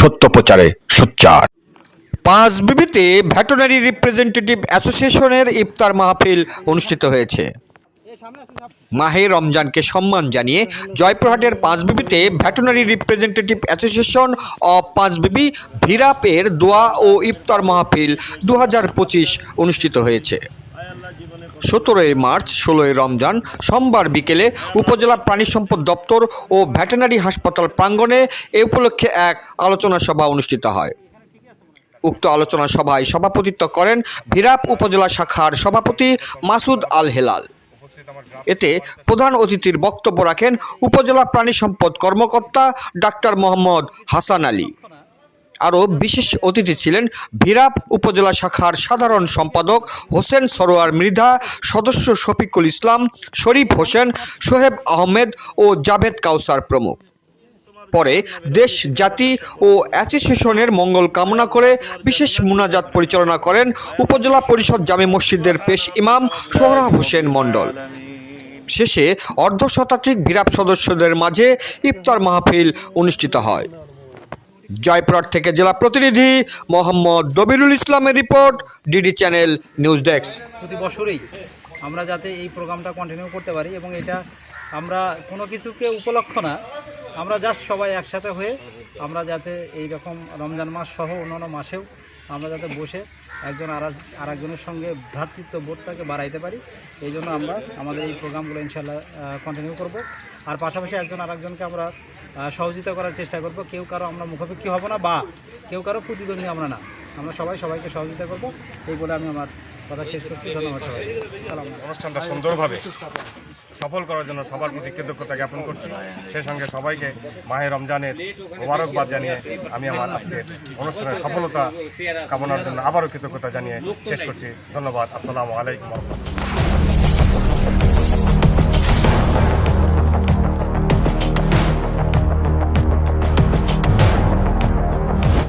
সত্য প্রচারে সোচ্চার। পাঁচ বিবিতে ভ্যাটেনারি রিপ্রেজেন্টেটিভ অ্যাসোসিয়েশনের ইফতার মাহফিল অনুষ্ঠিত হয়েছে। মাহে রমজানকে সম্মান জানিয়ে জয়পুরহাটের পাঁচবিবিতে veterinary representative association of Panchbibi ভিরাপের দোয়া ও ইফতার মাহফিল দু হাজার পঁচিশ অনুষ্ঠিত হয়েছে। সতেরোই মার্চ, ষোলোই রমজান সোমবার বিকেলে উপজেলা প্রাণী সম্পদ দপ্তর ও ভ্যাটেনারি হাসপাতাল প্রাঙ্গণে এ উপলক্ষে এক আলোচনা সভা অনুষ্ঠিত হয়। উক্ত আলোচনা সভায় সভাপতিত্ব করেন ভিরাপ উপজেলা শাখার সভাপতি মাসুদ আল হেলাল। এতে প্রধান অতিথির বক্তব্য রাখেন উপজেলা প্রাণী সম্পদ কর্মকর্তা ডাক্তার মোহাম্মদ হাসান আলী। আরও বিশেষ অতিথি ছিলেন ভিরাপ উপজেলা শাখার সাধারণ সম্পাদক হোসেন সরোয়ার মৃধা, সদস্য শফিকুল ইসলাম, শরীফ হোসেন, সোহেব আহমেদ ও জাভেদ কাউসার প্রমুখ। পরে দেশ, জাতি ও অ্যাসোসিয়েশনের মঙ্গল কামনা করে বিশেষ মুনাজাত পরিচালনা করেন উপজেলা পরিষদ জামে মসজিদের পেশ ইমাম সোহরাব হোসেন মণ্ডল। শেষে অর্ধ শতাধিক ভিরাপ সদস্যদের মাঝে ইফতার মাহফিল অনুষ্ঠিত হয়। জয়পুরহাট থেকে জেলা প্রতিনিধি মোহাম্মদ দবিরুল ইসলামের report DD channel news desk. প্রতি বছরেই আমরা যাতে এই প্রোগ্রামটা কন্টিনিউ করতে পারি এবং এটা আমরা কোনো কিছুকে উপলক্ষ না, আমরা জাস্ট সবাই একসাথে হয়ে আমরা যাতে এই রকম রমজান মাস সহ অন্যান্য মাসেও আমরা যাতে বসে একজন আর একজনের সঙ্গে ভ্রাতৃত্ব বোধটাকে বাড়াইতে পারি, এই জন্য আমরা আমাদের এই প্রোগ্রামগুলো ইনশাল্লাহ কন্টিনিউ করব। আর পাশাপাশি একজন আরেকজনকে আমরা সহযোগিতা করার চেষ্টা করব। কেউ কারও আমরা মুখাপেক্ষি হব না বা কেউ কারও প্রতিদ্বন্দ্বী আমরা না। আমরা সবাই সবাইকে সহযোগিতা করব। এই বলে আমি আমার কথা শেষ করছি। ধন্যবাদ সবাই অনুষ্ঠানটা সুন্দরভাবে সফল করার জন্য সবার প্রতি কৃতজ্ঞতা জ্ঞাপন করছি। সেই সঙ্গে সবাইকে মাহে রমজানের মোবারকবাদ জানিয়ে আমি আমার আজকের অনুষ্ঠানের সফলতা কামনার জন্য আবারও কৃতজ্ঞতা জানিয়ে শেষ করছি। ধন্যবাদ। আসসালামু আলাইকুম রহমতুল্লাহ।